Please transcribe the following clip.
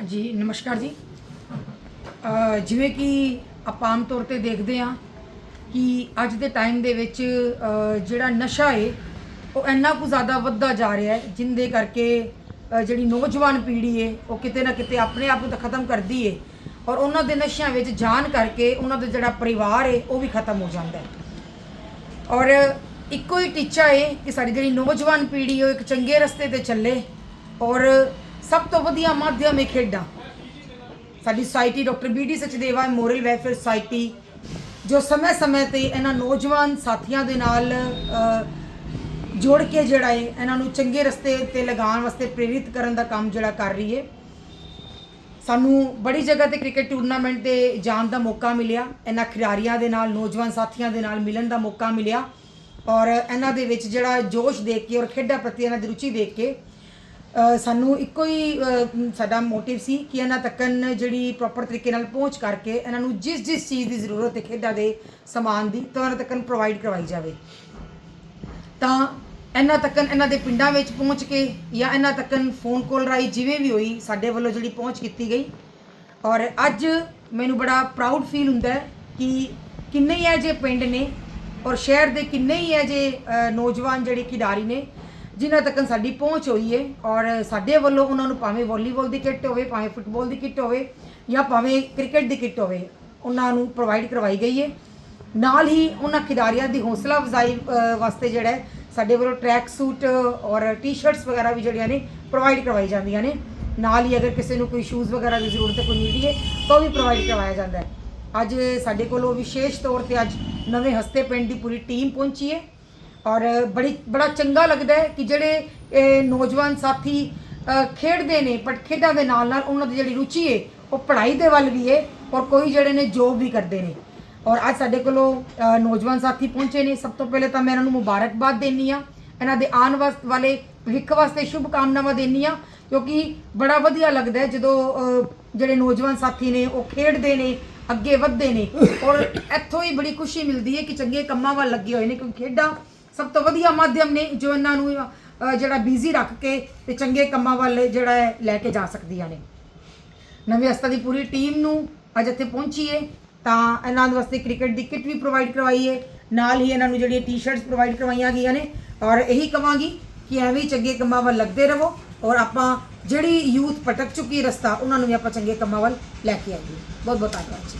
ਹਾਂਜੀ, ਨਮਸਕਾਰ ਜੀ। ਜਿਵੇਂ ਕਿ ਆਪਾਂ ਆਮ ਤੌਰ ਤੇ ਦੇਖਦੇ ਹਾਂ ਕਿ ਅੱਜ ਦੇ ਟਾਈਮ ਦੇ ਵਿੱਚ ਜਿਹੜਾ ਨਸ਼ਾ ਏ, ਉਹ ਇੰਨਾ ਕੁ ਜ਼ਿਆਦਾ ਵੱਧਦਾ ਜਾ ਰਿਹਾ ਹੈ, ਜਿੰਦੇ ਕਰਕੇ ਜਿਹੜੀ ਨੌਜਵਾਨ ਪੀੜ੍ਹੀ ਹੈ ਉਹ ਕਿਤੇ ਨਾ ਕਿਤੇ ਆਪਣੇ ਆਪ ਨੂੰ ਤਾਂ ਖਤਮ ਕਰਦੀ ਹੈ ਔਰ ਉਹਨਾਂ ਦੇ ਨਸ਼ਿਆਂ ਵਿੱਚ ਜਾਣ ਕਰਕੇ ਉਹਨਾਂ ਦਾ ਜਿਹੜਾ ਪਰਿਵਾਰ ਏ, ਉਹ ਵੀ ਖਤਮ ਹੋ ਜਾਂਦਾ ਹੈ। ਔਰ ਇੱਕੋ ਹੀ ਟੀਚਾ ਏ ਕਿ ਸਾਡੀ ਜਿਹੜੀ ਨੌਜਵਾਨ ਪੀੜ੍ਹੀ ਉਹ ਇੱਕ ਚੰਗੇ ਰਸਤੇ ਤੇ ਚੱਲੇ ਔਰ ਸਭ ਤੋਂ ਵਧੀਆ ਮਾਧਿਅਮ ਹੈ ਖੇਡਾਂ। ਸਾਡੀ society doctor B D Sachdeva moral welfare society ਜੋ ਸਮੇਂ-ਸਮੇਂ ਤੇ ਇਹਨਾਂ ਨੌਜਵਾਨ ਸਾਥੀਆਂ ਦੇ ਨਾਲ ਅ, ਜੋੜ ਕੇ ਜਿਹੜਾ ਹੈ ਇਹਨਾਂ ਨੂੰ ਚੰਗੇ ਰਸਤੇ ਤੇ ਲਗਾਉਣ ਵਾਸਤੇ ਪ੍ਰੇਰਿਤ ਕਰਨ ਦਾ ਕੰਮ ਜਿਹੜਾ ਕਰ ਰਹੀ ਹੈ। ਸਾਨੂੰ ਬੜੀ ਜਗ੍ਹਾ ਤੇ ਕ੍ਰਿਕਟ ਟੂਰਨਾਮੈਂਟ ਤੇ ਜਾਣ ਦਾ ਮੌਕਾ ਮਿਲਿਆ। ਇਹਨਾਂ ਖਿਡਾਰੀਆਂ ਦੇ ਨਾਲ ਨੌਜਵਾਨ ਸਾਥੀਆਂ ਦੇ ਨਾਲ ਮਿਲਣ ਦਾ ਮੌਕਾ ਮਿਲਿਆ। ਔਰ ਇਹਨਾਂ ਦੇ ਵਿੱਚ ਜਿਹੜਾ ਜੋਸ਼ ਦੇਖ ਕੇ ਔਰ ਖੇਡਾਂ ਪ੍ਰਤੀ ਇਹਨਾਂ ਦੀ ਰੁਚੀ ਦੇਖ ਕੇ ਸਾਨੂੰ ਇੱਕੋ ਹੀ ਸਾਡਾ ਮੋਟਿਵ ਸੀ ਕਿ ਇਹਨਾਂ ਤੱਕਨ ਜਿਹੜੀ ਪ੍ਰੋਪਰ ਤਰੀਕੇ ਨਾਲ ਪਹੁੰਚ ਕਰਕੇ ਇਹਨਾਂ ਨੂੰ ਜਿਸ ਜਿਸ ਚੀਜ਼ ਦੀ ਜ਼ਰੂਰਤ ਹੈ ਖੇਡਾਂ ਦੇ ਸਮਾਨ ਦੀ, ਤਾਂ ਉਹਨਾਂ ਤੱਕਨ ਪ੍ਰੋਵਾਈਡ ਕਰਵਾਈ ਜਾਵੇ। ਤਾਂ ਇਹਨਾਂ ਤੱਕਨ ਇਹਨਾਂ ਦੇ ਪਿੰਡਾਂ ਵਿੱਚ ਪਹੁੰਚ ਕੇ ਜਾਂ ਇਹਨਾਂ ਤੱਕਨ ਫੋਨ ਕਾਲ ਰਾਹੀਂ ਜਿਵੇਂ ਵੀ ਹੋਈ, ਸਾਡੇ ਵੱਲੋਂ ਜਿਹੜੀ ਪਹੁੰਚ ਕੀਤੀ ਗਈ। ਔਰ ਅੱਜ ਮੈਨੂੰ ਬੜਾ ਪ੍ਰਾਊਡ ਫੀਲ ਹੁੰਦਾ ਹੈ ਕਿ ਕਿੰਨੇ ਹੀ ਹੈ ਜੇ ਪਿੰਡ ਨੇ ਔਰ ਸ਼ਹਿਰ ਦੇ ਕਿੰਨੇ ਹੀ ਹੈ ਜੇ ਨੌਜਵਾਨ ਜਿਹੜੇ ਖਿਡਾਰੀ ਨੇ ਜਿਨ੍ਹਾਂ ਤੱਕ ਸਾਡੀ ਪਹੁੰਚ ਹੋਈ ਹੈ ਔਰ ਸਾਡੇ ਵੱਲੋਂ ਉਹਨਾਂ ਨੂੰ ਭਾਵੇਂ ਵਾਲੀਬਾਲ ਦੀ ਕਿੱਟ ਹੋਵੇ, ਭਾਵੇਂ ਫੁੱਟਬਾਲ ਦੀ ਕਿੱਟ ਹੋਵੇ, ਜਾਂ ਭਾਵੇਂ ਕ੍ਰਿਕਟ ਦੀ ਕਿੱਟ ਹੋਵੇ, ਉਹਨਾਂ ਨੂੰ ਪ੍ਰੋਵਾਈਡ ਕਰਵਾਈ ਗਈ ਹੈ ਨਾਲ ਹੀ ਉਹਨਾਂ ਖਿਡਾਰੀਆਂ ਦੀ ਹੌਸਲਾ ਅਫਜ਼ਾਈ ਵਾਸਤੇ ਜਿਹੜਾ ਸਾਡੇ ਵੱਲੋਂ ਟਰੈਕ ਸੂਟ ਔਰ ਟੀ-ਸ਼ਰਟਸ ਵਗੈਰਾ ਵੀ ਜਿਹੜੀਆਂ ਨੇ ਪ੍ਰੋਵਾਈਡ ਕਰਵਾਈ ਜਾਂਦੀਆਂ ਨੇ। ਨਾਲ ਹੀ ਅਗਰ ਕਿਸੇ ਨੂੰ ਕੋਈ ਸ਼ੂਜ਼ ਵਗੈਰਾ ਦੀ ਜ਼ਰੂਰਤ ਹੈ, ਕੋਈ ਨੀਡੀ ਹੈ, ਤਾਂ ਉਹ ਵੀ ਪ੍ਰੋਵਾਈਡ ਕਰਵਾਇਆ ਜਾਂਦਾ ਹੈ। ਅੱਜ ਸਾਡੇ ਕੋਲੋਂ ਵਿਸ਼ੇਸ਼ ਤੌਰ ਤੇ ਅੱਜ ਨਵੇਂ ਹਸਤੇ ਪਿੰਡ ਦੀ ਪੂਰੀ ਟੀਮ ਪਹੁੰਚੀ ਹੈ। ਔਰ ਬੜੀ, ਬੜਾ ਚੰਗਾ ਲੱਗਦਾ ਹੈ ਕਿ ਜਿਹੜੇ ਇਹ ਨੌਜਵਾਨ ਸਾਥੀ ਖੇਡਦੇ ਨੇ ਪਰ ਖੇਡਾਂ ਦੇ ਨਾਲ ਨਾਲ ਉਹਨਾਂ ਦੀ ਜਿਹੜੀ ਰੁਚੀ ਹੈ, ਉਹ ਪੜ੍ਹਾਈ ਦੇ ਵੱਲ ਵੀ ਹੈ ਔਰ ਕੋਈ ਜਿਹੜੇ ਨੇ ਜੋਬ ਵੀ ਕਰਦੇ ਨੇ। ਔਰ ਅੱਜ ਸਾਡੇ ਕੋਲੋਂ ਨੌਜਵਾਨ ਸਾਥੀ ਪਹੁੰਚੇ ਨੇ। ਸਭ ਤੋਂ ਪਹਿਲੇ ਤਾਂ ਮੈਂ ਇਹਨਾਂ ਨੂੰ ਮੁਬਾਰਕਬਾਦ ਦੇਣੀ ਆ ਇਹਨਾਂ ਦੇ ਆਉਣ ਵਾਸ- ਵਾਲੇ ਭਵਿੱਖ ਵਾਸਤੇ ਸ਼ੁਭ ਕਾਮਨਾਵਾਂ ਦੇਣੀ ਆ ਕਿਉਂਕਿ ਬੜਾ ਵਧੀਆ ਲੱਗਦਾ ਜਦੋਂ ਜਿਹੜੇ ਨੌਜਵਾਨ ਸਾਥੀ ਨੇ, ਉਹ ਖੇਡਦੇ ਨੇ, ਅੱਗੇ ਵਧਦੇ ਨੇ। ਔਰ ਇੱਥੋਂ ਹੀ ਬੜੀ ਖੁਸ਼ੀ ਮਿਲਦੀ ਹੈ ਕਿ ਚੰਗੇ ਕੰਮਾਂ ਵੱਲ ਲੱਗੇ ਹੋਏ ਨੇ, ਕਿਉਂਕਿ ਖੇਡਾਂ ਸਭ ਤੋਂ ਵਧੀਆ ਮਾਧਿਅਮ ਨੇ ਜੋ ਇਹਨਾਂ ਨੂੰ ਅ, ਜਿਹੜਾ ਬਿਜ਼ੀ ਰੱਖ ਕੇ ਤੇ ਚੰਗੇ ਕੰਮਾਂ ਵੱਲ ਜਿਹੜਾ ਹੈ ਲੈ ਕੇ ਜਾ ਸਕਦੀਆਂ ਨੇ। ਨਵੇਂ ਹਸਤਾ ਦੀ ਪੂਰੀ ਟੀਮ ਨੂੰ ਅੱਜ ਇੱਥੇ ਪਹੁੰਚੀ ਹੈ ਤਾਂ ਇਹਨਾਂ ਦੇ ਵਾਸਤੇ ਕ੍ਰਿਕਟ ਦੀ ਕਿੱਟ ਵੀ ਪ੍ਰੋਵਾਈਡ ਕਰਵਾਈ ਹੈ ਨਾਲ ਹੀ ਇਹਨਾਂ ਨੂੰ ਜਿਹੜੀਆਂ ਟੀ-ਸ਼ਰਟਸ ਪ੍ਰੋਵਾਈਡ ਕਰਵਾਈਆਂ ਗਈਆਂ ਨੇ ਔਰ ਇਹੀ ਕਵਾਂਗੀ ਕਿ ਐਵੇਂ ਹੀ ਚੰਗੇ ਕੰਮਾਂ ਵੱਲ ਲੱਗਦੇ ਰਹੋ ਔਰ ਆਪਾਂ ਜਿਹੜੀ ਯੂਥ ਭਟਕ ਚੁੱਕੀ ਰਸਤਾ ਉਹਨਾਂ ਨੂੰ ਵੀ ਆਪਾਂ ਚੰਗੇ ਕੰਮਾਂ ਵੱਲ ਲੈ ਕੇ ਆਈਏ। ਬਹੁਤ ਬਹੁਤ ਧੰਨਵਾਦ ਜੀ।